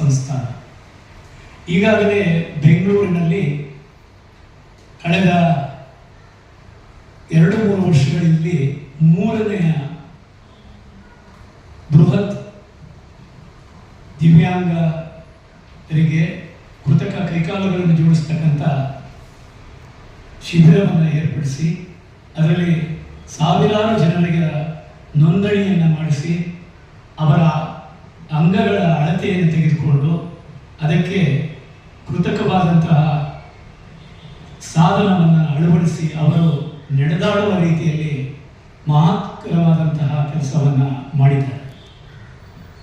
ಸಂಸ್ಥಾನ. ಈಗಾಗಲೇ ಬೆಂಗಳೂರಿನಲ್ಲಿ ಕಳೆದ ಎರಡು ಮೂರು ವರ್ಷಗಳಲ್ಲಿ ಮೂರನೆಯ ಬೃಹತ್ ದಿವ್ಯಾಂಗರಿಗೆ ಕೃತಕ ಕೈಕಾಲುಗಳನ್ನು ಜೋಡಿಸ್ತಕ್ಕಂಥ ಶಿಬಿರವನ್ನು ಏರ್ಪಡಿಸಿ, ಅದರಲ್ಲಿ ಸಾವಿರಾರು ಜನರಿಗೆ ನೋಂದಣಿಯನ್ನು ಮಾಡಿಸಿ, ಅವರ ಅಂಗಗಳ ಅಳತೆಯನ್ನು ತೆಗೆದುಕೊಂಡು ಅದಕ್ಕೆ ಕೃತಕವಾದಂತಹ ಸಾಧನವನ್ನು ಅಳವಡಿಸಿ ಅವರು ನಡೆದಾಡುವ ರೀತಿಯಲ್ಲಿ ಮಹತ್ಕರವಾದಂತಹ ಕೆಲಸವನ್ನು ಮಾಡಿದ್ದಾರೆ.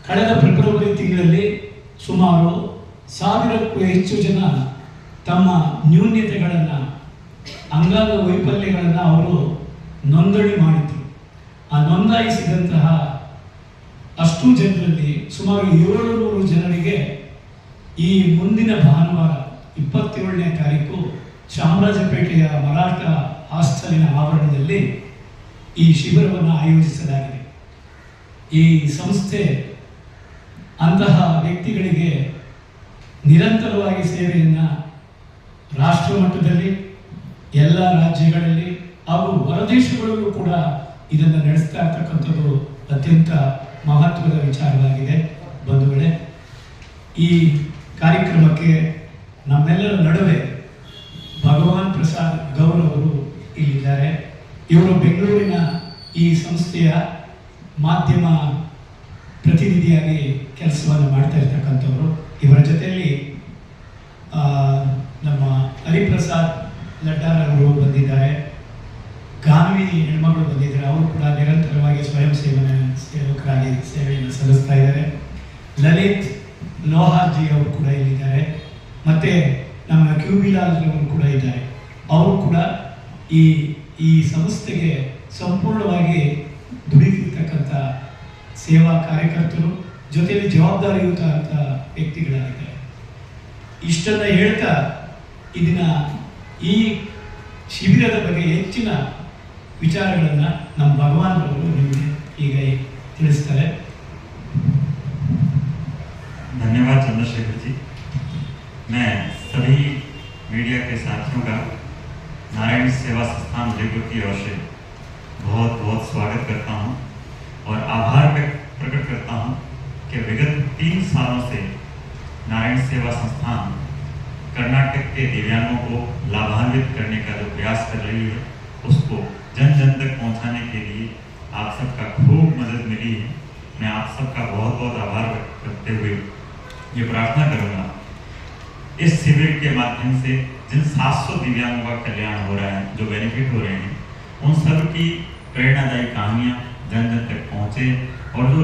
ಕಳೆದ ಫೆಬ್ರವರಿ ತಿಂಗಳಲ್ಲಿ ಸುಮಾರು ಸಾವಿರಕ್ಕೂ ಹೆಚ್ಚು ಜನ ತಮ್ಮ ನ್ಯೂನ್ಯತೆಗಳನ್ನು ಅಂಗಾಂಗ ವೈಫಲ್ಯಗಳನ್ನು ಅವರು ನೋಂದಣಿ ಮಾಡಿದ್ರು. ಆ ನೋಂದಾಯಿಸಿದಂತಹ ಅಷ್ಟು ಜನರಲ್ಲಿ ಸುಮಾರು ಏಳುನೂರು ಜನರಿಗೆ ಈ ಮುಂದಿನ ಭಾನುವಾರ ಇಪ್ಪತ್ತೇಳನೇ ತಾರೀಕು ಚಾಮರಾಜಪೇಟೆಯ ಮರಾಠ ಹಾಸ್ಟೆಲಿನ ಆವರಣದಲ್ಲಿ ಈ ಶಿಬಿರವನ್ನು ಆಯೋಜಿಸಲಾಗಿದೆ. ಈ ಸಂಸ್ಥೆ ಅಂತಹ ವ್ಯಕ್ತಿಗಳಿಗೆ ನಿರಂತರವಾಗಿ ಸೇವೆಯನ್ನು ರಾಷ್ಟ್ರ ಮಟ್ಟದಲ್ಲಿ ಎಲ್ಲ ರಾಜ್ಯಗಳಲ್ಲಿ ಹಾಗೂ ಹೊರದೇಶಗಳಲ್ಲೂ ಕೂಡ ಇದನ್ನು ನಡೆಸ್ತಾ ಇರ್ತಕ್ಕಂಥದ್ದು ಅತ್ಯಂತ ಮಹತ್ವದ ವಿಚಾರವಾಗಿದೆ ಬಂಧುಗಳೇ. ಈ ಕಾರ್ಯಕ್ರಮಕ್ಕೆ ನಮ್ಮೆಲ್ಲರ ನಡುವೆ ಭಗವಾನ್ ಪ್ರಸಾದ್ ಗೌರ್ ಅವರು ಇಲ್ಲಿದ್ದಾರೆ. ಇವರು ಬೆಂಗಳೂರಿನ ಈ ಸಂಸ್ಥೆಯ ಮಾಧ್ಯಮ ಪ್ರತಿನಿಧಿಯಾಗಿ ಕೆಲಸವನ್ನು ಮಾಡ್ತಾ ಇರ್ತಕ್ಕಂಥವ್ರು. ಇವರ ಜೊತೆಯಲ್ಲಿ ನಮ್ಮ ಹರಿಪ್ರಸಾದ್ ಲಡ್ಡಾರ್ ಅವರು ಬಂದಿದ್ದಾರೆ. ಗಾನ್ವಿ ಹೆಣ್ಮಗಳು ಬಂದಿದ್ದಾರೆ. ಅವರು ಕೂಡ ನಿರಂತರವಾಗಿ ಸ್ವಯಂ ಸೇವನೆ ಸೇವಕರಾಗಿ ಸೇವೆಯನ್ನು ಸಲ್ಲಿಸ್ತಾ ಇದ್ದಾರೆ. ಲಲಿತ್ ಲೋಹಾಜಿ ಅವರು ಕೂಡ ಇಲ್ಲಿದ್ದಾರೆ. ಮತ್ತೆ ನಮ್ಮ ಕ್ಯೂಬಿಲಾಲ್ ಕೂಡ ಇದ್ದಾರೆ. ಅವರು ಕೂಡ ಈ ಈ ಸಂಸ್ಥೆಗೆ ಸಂಪೂರ್ಣವಾಗಿ ದುಡಿತಿರ್ತಕ್ಕಂಥ ಸೇವಾ ಕಾರ್ಯಕರ್ತರು, ಜೊತೆಯಲ್ಲಿ ಜವಾಬ್ದಾರಿಯುತ ಅಂತ ವ್ಯಕ್ತಿಗಳಾಗಿದ್ದಾರೆ. ಇಷ್ಟನ್ನ ಹೇಳ್ತಾ ಇದನ್ನ ಈ ಶಿಬಿರದ ಬಗ್ಗೆ ಹೆಚ್ಚಿನ ವಿಚಾರಗಳನ್ನು ನಮ್ಮ ಭಗವಾನ್ ಅವರು ನಿಮಗೆ ಈಗ ತಿಳಿಸ್ತಾರೆ धन्यवाद चंद्रशेखर जी मैं सभी मीडिया के साथियों का नारायण सेवा संस्थान उदयपुर की ओर से बहुत बहुत स्वागत करता हूं और आभार व्यक्त प्रकट करता हूं कि विगत तीन सालों से नारायण सेवा संस्थान कर्नाटक के दिव्यांगों को लाभान्वित करने का जो प्रयास कर रही है उसको जन जन तक पहुंचाने के लिए आप सबका खूब मदद मिली है। मैं आप सबका बहुत बहुत आभार करते हुए ये प्रार्थना करूँगा। इस शिविर के माध्यम से जिन 700 दिव्यांगों का कल्याण हो रहा है, जो बेनिफिट हो रहे हैं, उन सब की प्रेरणादायी कहानियाँ जन जन तक पहुँचे और जो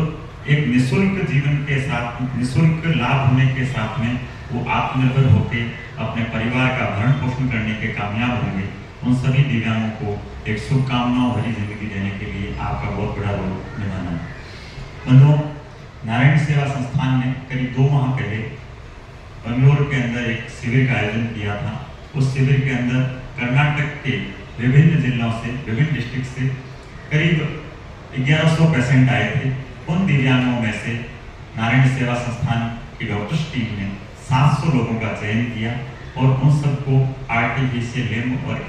एक निशुल्क जीवन के साथ, निशुल्क लाभ होने के साथ में वो आत्मनिर्भर होकर अपने परिवार का भरण पोषण करने के कामयाब होंगे। उन सभी दिव्यांगों को एक शुभकामनाओं भरी ज़िंदगी देने के लिए आपका बहुत बड़ा रोल निभाना है। बंधुओं, नारायण सेवा संस्थान ने करीब दो माह पहले बंगलोर के अंदर एक शिविर का आयोजन किया था। उस शिविर के अंदर कर्नाटक के विभिन्न जिलों से, विभिन्न डिस्ट्रिक्ट से करीब 1100 पेशेंट आए थे। उन दिव्यांगों में से नारायण सेवा संस्थान की डॉक्टर्स टीम ने 700 लोगों का चयन किया और उन सबको आर आर्टिफिशियल लिम्ब और